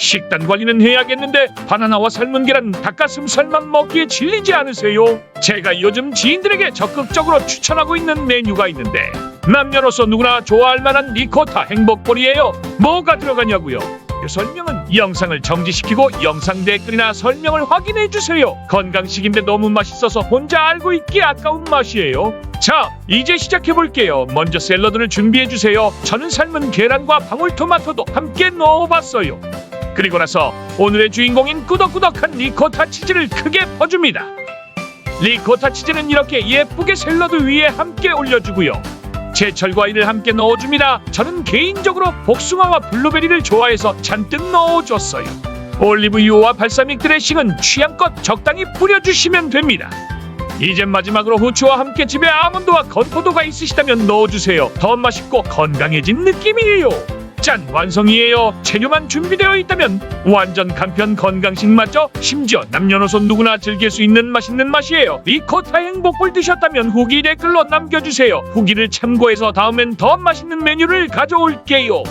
식단 관리는 해야겠는데 바나나와 삶은 계란, 닭가슴살만 먹기에 질리지 않으세요? 제가 요즘 지인들에게 적극적으로 추천하고 있는 메뉴가 있는데 남녀노소 누구나 좋아할 만한 리코타 행복볼이에요. 뭐가 들어가냐고요? 그 설명은 영상을 정지시키고 영상 댓글이나 설명을 확인해 주세요. 건강식인데 너무 맛있어서 혼자 알고 있기 아까운 맛이에요. 자, 이제 시작해 볼게요. 먼저 샐러드를 준비해 주세요. 저는 삶은 계란과 방울토마토도 함께 넣어봤어요. 그리고 나서 오늘의 주인공인 꾸덕꾸덕한 리코타 치즈를 크게 퍼줍니다. 리코타 치즈는 이렇게 예쁘게 샐러드 위에 함께 올려주고요. 제철 과일을 함께 넣어줍니다. 저는 개인적으로 복숭아와 블루베리를 좋아해서 잔뜩 넣어줬어요. 올리브유와 발사믹 드레싱은 취향껏 적당히 뿌려주시면 됩니다. 이제 마지막으로 후추와 함께 집에 아몬드와 건포도가 있으시다면 넣어주세요. 더 맛있고 건강해진 느낌이에요. 짠 완성이에요. 재료만 준비되어 있다면 완전 간편 건강식 맞죠? 심지어 남녀노소 누구나 즐길 수 있는 맛있는 맛이에요. 리코타 행복볼 드셨다면 후기 댓글로 남겨주세요. 후기를 참고해서 다음엔 더 맛있는 메뉴를 가져올게요.